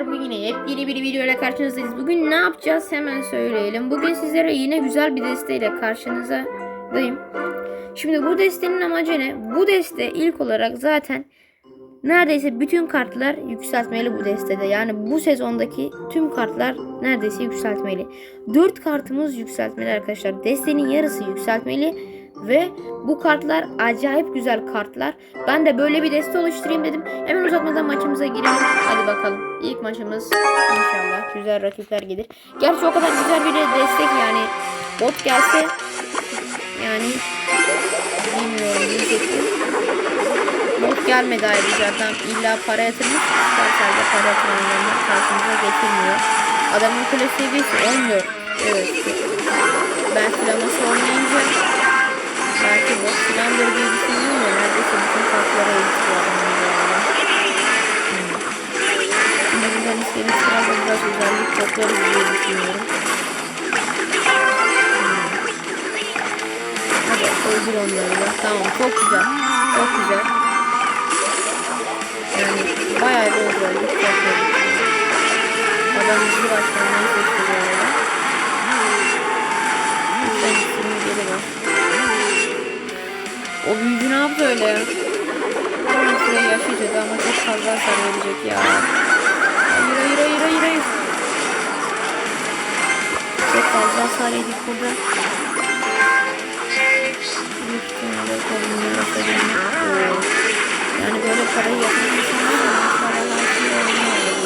Bugün yine yepyeni bir video ile karşınızdayız. Bugün ne yapacağız hemen söyleyelim. Bugün sizlere yine güzel bir desteğiyle karşınızdayım. Şimdi bu destenin amacı ne? Bu deste ilk olarak zaten neredeyse bütün kartlar yükseltmeli bu destede. Yani bu sezondaki tüm kartlar neredeyse yükseltmeli. 4 kartımız yükseltmeli arkadaşlar. Destenin yarısı yükseltmeli ve bu kartlar acayip güzel kartlar. Ben de böyle bir deste oluşturayım dedim. Hemen uzatmadan maçımıza girelim. Hadi bakalım. İlk maçımız inşallah güzel rakipler gelir. Gerçi o kadar güzel bir destek yani. Bot gelse yani bilmiyorum diyecektim. Bot gelmedi ayrıca adam illa para yatırmış. Süpercell'de para yatıranlarını karşımıza getirmiyor. Adamın kule seviyesi 14. Evet. Ben filaması oynayınca belki bot filandır diye düşünüyorum ya. Neredeyse bütün kartlara bu bu arada. Hmm. Şimdi buradan istediğim sırada biraz özellik toplarız diye düşünüyorum. Hmm. Hadi öldür onları da. Tamam çok güzel. Çok güzel. Yani bayağı bir özellik topladık. Adam hızlı başlamayı seçti bu. O büyücü ne yaptı öyle? Hemen şuraya yaşayacak ama çok fazla hasar verecek ya. Hayır hayır hayır hayır hayır. Çok fazla hasar yedik burada. Yani böyle parayı yapan insanlar da maşallah her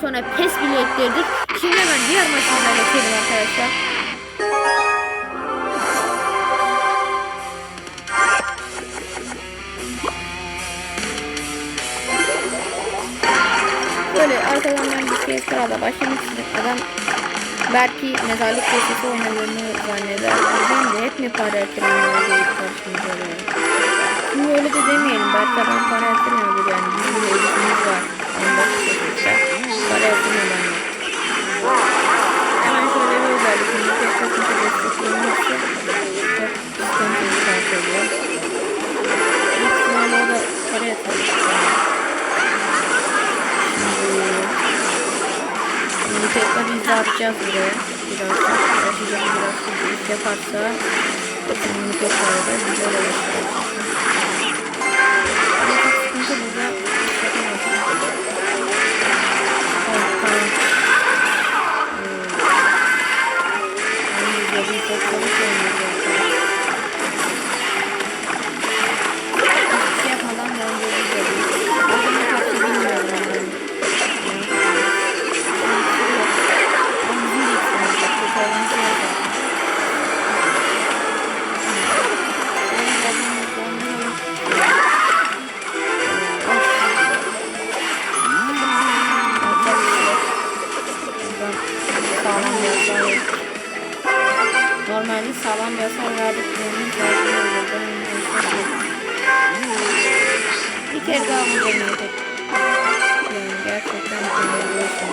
sonra pes bile ettirdik. Şimdi hemen diğer maçımıza geçelim arkadaşlar. Böyle arkadan ben bir şey sırada başlamak. Adam belki mezarlık köşesi oynadığını zanneder. Ben de hep mi para yatıranlar gelip karşımıza. Şimdi öyle de demeyelim. Belki adam para yatırmıyordur yani. Bizim de eğitimimiz var. Onda Şimdi tekrar da güzel olur. Burada. Normalde sağlam bir hasar verdiklerimiz zaten bir kere daha mı deneyelim? Yani gerçekten deneyebiliyorsun.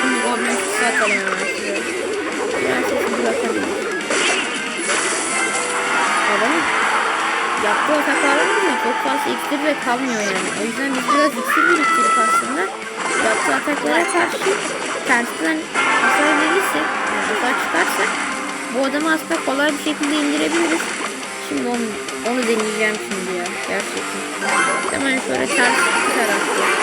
Şimdi Goblin şuraya. Biraz sesini bırakalım. Adamın yaptığı ataklar var ama çok fazla iksir de kalmıyor yani. O yüzden biz biraz iksir biriktirip aslında yaptığı ataklara karşı tersten hasar verirse, yani hasar çıkarsa bu adamı aslında kolay bir şekilde indirebiliriz. Şimdi onu, onu deneyeceğim şimdi ya. Gerçekten. Hemen şöyle ters iki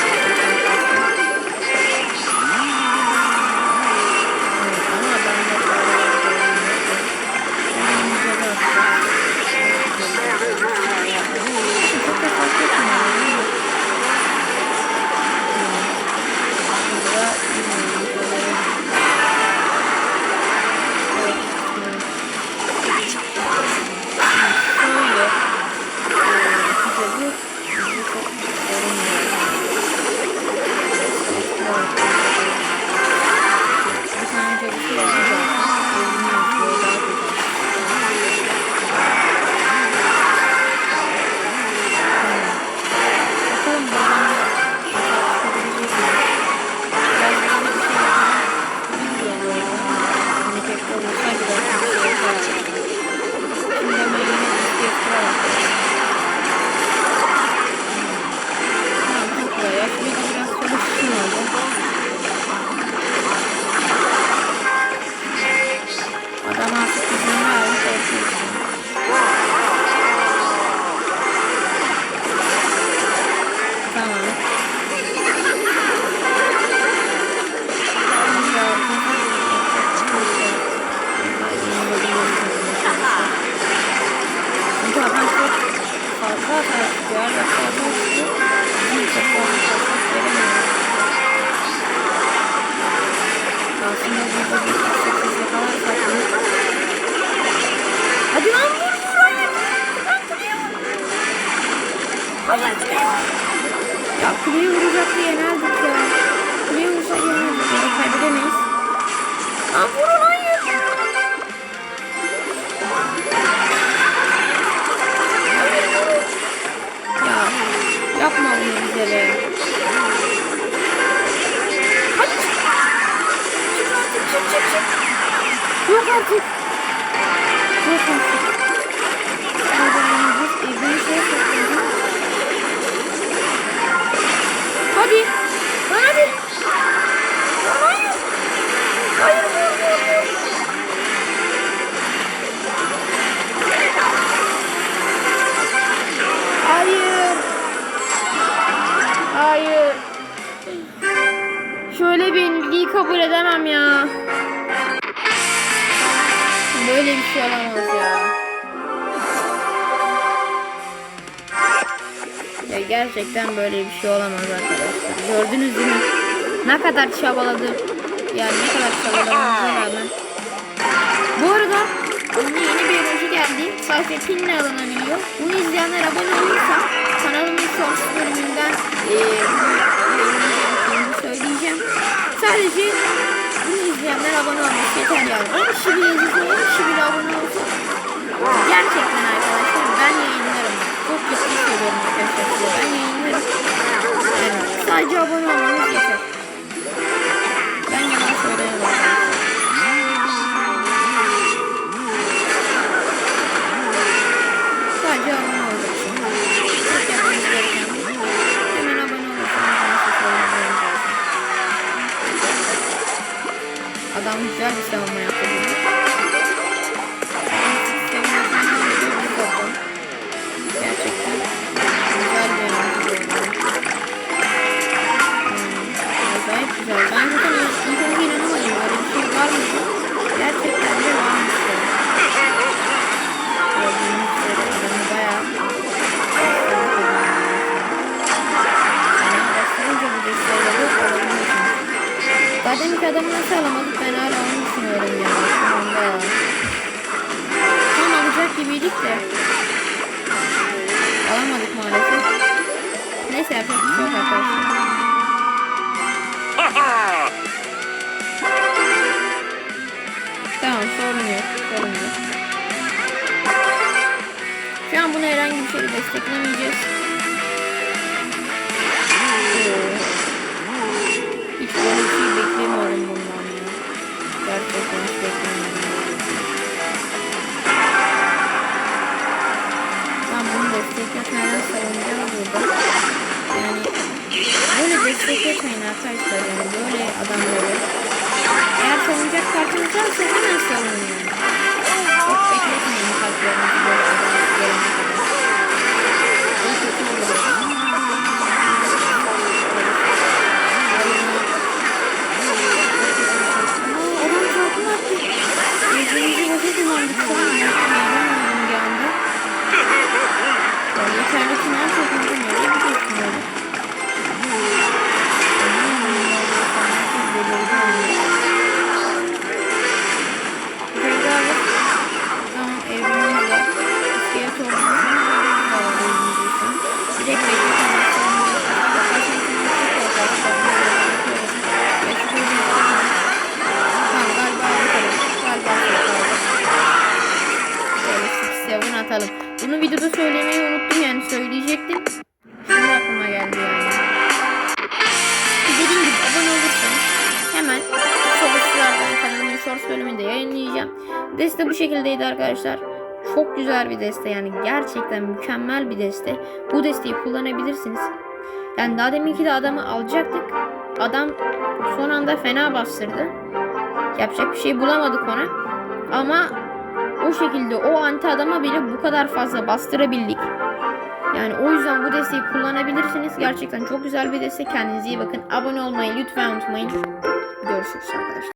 Hadi. Hadi. Hayır. Hayır. Hayır. Şöyle bir yenilgiyi kabul edemem ya böyle bir şey olamaz ya. Ya gerçekten böyle bir şey olamaz arkadaşlar. Gördünüz mü? Ne kadar çabaladım. Yani ne kadar çabalamamıza rağmen. Bu arada önce yeni bir emoji geldi. Sadece pinle alınabiliyor. Bunu izleyenler abone olursa kanalımın shorts bölümünden e, söyleyeceğim. Sadece izleyenler abone olması yeter yani. 12 bin izleyen 12 bin abone olsun. Gerçekten arkadaşlar. Vamos, já são, meu serpent tamam sorun yok. Şu an bunu herhangi bir şekilde desteklemeyeceğiz. Hiç böyle bir şey beklemiyorum. arkadaşlar yani böyle adamları. Eğer salıncak kartınız atalım. Bunu videoda söylemeyi unuttum yani söyleyecektim. Şimdi aklıma geldi yani. Dediğim gibi abone olursanız hemen sorulardan kanalımın shorts bölümünde yayınlayacağım. Deste bu şekildeydi arkadaşlar. Çok güzel bir deste yani gerçekten mükemmel bir deste. Bu desteği kullanabilirsiniz. Yani daha deminki de adamı alacaktık. Adam son anda fena bastırdı. Yapacak bir şey bulamadık ona. Ama o şekilde o anti adama bile bu kadar fazla bastırabildik. Yani o yüzden bu desteği kullanabilirsiniz. Gerçekten çok güzel bir destek. Kendinize iyi bakın. Abone olmayı lütfen unutmayın. Görüşürüz arkadaşlar.